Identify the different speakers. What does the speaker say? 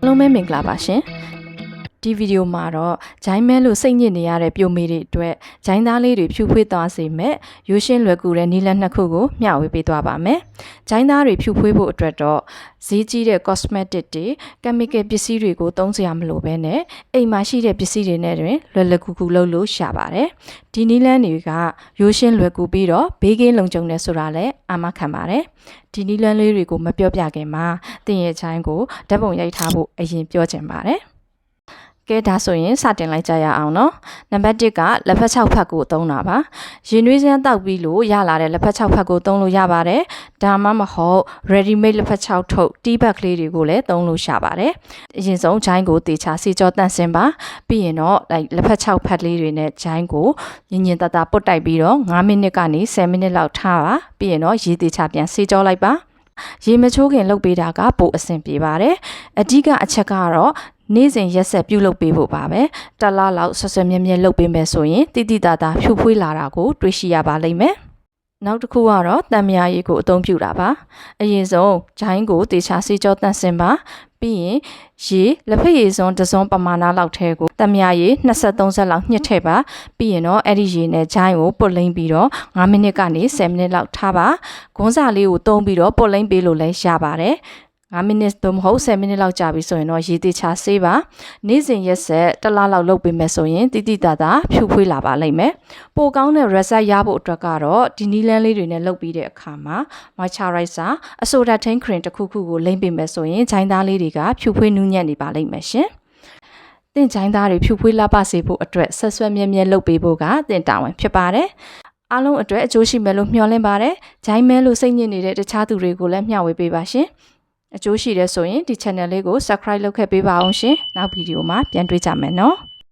Speaker 1: အားလုံးပဲမင်္ဂလာပါရှင်ဒီဗီဒီယိုမှာတော့ဂျိုင်းမဲလို့စိတ်ညစ်နေရတဲ့ပြိုမေတွေအတွက်ဂျိုင်းသားလေးတွေဖြူဖွေးသွားစေမဲ့ရိုးရှင်းလွယ်ကူတဲ့နီလန်နှစ်ခုကိုမျှဝေပေးသွားပါမယ် ဂျိုင်းသားတွေဖြူဖွေးဖို့အတွက်တော့ဈေးကြီးတဲ့ cosmetic တွေ chemical ပစ္စည်းတွေကိုသုံးစရာမလိုဘဲနဲ့အိမ်မှာရှိတဲ့ပစ္စည်းတွေနဲ့တွင်လွယ်လွယ်ကူကူလုပ်လို့ရှာပါတယ်ဒီနီလန်တွေကရိုးရှင်းလွယ်ကူပြီးတော့ဘေးကင်းလုံခြုံတယ်ဆိုတာလည်းအာမခံပါတယ်ဒီနီလန်လေးတွေကိုမပြောပြခင်မှာတင်ရဲ့ချိုင်းကိုဓာတ်ပုံရိုက်ထားဖို့အရင်ပြောချင်ပါတယ် ကဲဒါဆိုရင်စတင်လိုက်ကြရအောင်နော်နံပါတ်1ကလက်ဖက်6ဖက်ကိုသုံးတာပါရင်နွေးစမ်းတောက်ပြီးလို့ရလာတဲ့လက်ဖက်6ဖက်ကိုသုံးလို့ရပါတယ်ဒါမှမဟုတ် ready made လက်ဖက်6ထုတ် tea bag ကလေးတွေကိုလည်းသုံးလို့ရှာပါတယ်အရင်ဆုံးဂျိုင်းကိုတေချာစီကြောတန့်စင်ပါပြီးရင်တော့ like လက်ဖက်6ဖက်လေးတွေနဲ့ဂျိုင်းကိုညင်ညင်တတပုတ်တိုက်ပြီးတော့9မိနစ်ကနေ10မိနစ်လောက်ထားပါပြီးရင်တော့ရေတေချာပြန်စီကြောလိုက်ပါရေမချိုးခင်လုပ်ပေးတာကပိုအဆင်ပြေပါတယ်အဓိကအချက်ကတော့ နေ့စဉ်ရက်ဆက်ပြုလုပ်ပေးဖို့ပါပဲတစ်လားလောက်ဆွဆွမြဲမြဲလုပ်ပေးမယ်ဆိုရင်တိတိတသားဖြူဖွေးလာတာကိုတွေ့ရှိရပါလိမ့်မယ်နောက်တစ်ခုကတော့တံမြာရည်ကိုအသုံးပြုတာပါအရင်ဆုံးဂျိုင်းကိုတေချာစီကြောတန့်စင်ပါပြီးရင်ရေလက်ဖက်ရည်စွန်းတစ်စွန်းပမာဏလောက်ထဲကိုတံမြာရည်23ဆက်လောက်ညှစ်ထည့်ပါပြီးရင်တော့အဲ့ဒီရေနဲ့ဂျိုင်းကိုပုတ်လိမ့်ပြီးတော့9မိနစ်ကနေ10မိနစ်လောက်ထားပါဂွန်းစာလေးကိုသုံးပြီးတော့ပုတ်လိမ့်ပေးလို့လည်းရပါတယ် 9မိနစ်သို့မဟုတ်10မိနစ်လောက်ကြာပြီဆိုရင်တော့ရေသေးချာဆေးပါနေ့စဉ်ရက်ဆက်တစ်လားလောက်လုပ်ပေးမယ်ဆိုရင်တိတိတသာဖြူဖွေးလာပါလိမ့်မယ်ပိုကောင်းတဲ့ result ရဖို့အတွက်ကတော့ဒီနီလန်းလေးတွေနဲ့လုပ်ပြီးတဲ့အခါမှာ moisturizer အဆိုဒါထိန် cream တစ်ခုခုကိုလိမ့်ပေးမယ်ဆိုရင်ဂျိုင်းသားလေးတွေကဖြူဖွေးနူးညံ့နေပါလိမ့်မယ်ရှင်တင့်ချိုင်းသားတွေဖြူဖွေးလာပါစေဖို့အတွက်ဆက်ဆွဲမြဲမြဲလုပ်ပေးဖို့ကတင့်တာဝန်ဖြစ်ပါတယ်အားလုံးအတွက်အကျိုးရှိမယ်လို့မျှော်လင့်ပါတယ်။ဂျိုင်းမဲလို့စိတ်ညစ်နေတဲ့တခြားသူတွေကိုလည်းမျှဝေပေးပါရှင်။ အကျိုးရှိတဲ့ဆိုရင်ဒီ channel လေးကို subscribe လုပ်ခဲ့ပေးပါအောင်ရှင်နောက်ဗီဒီယိုမှာပြန်တွေ့ကြမယ်နော်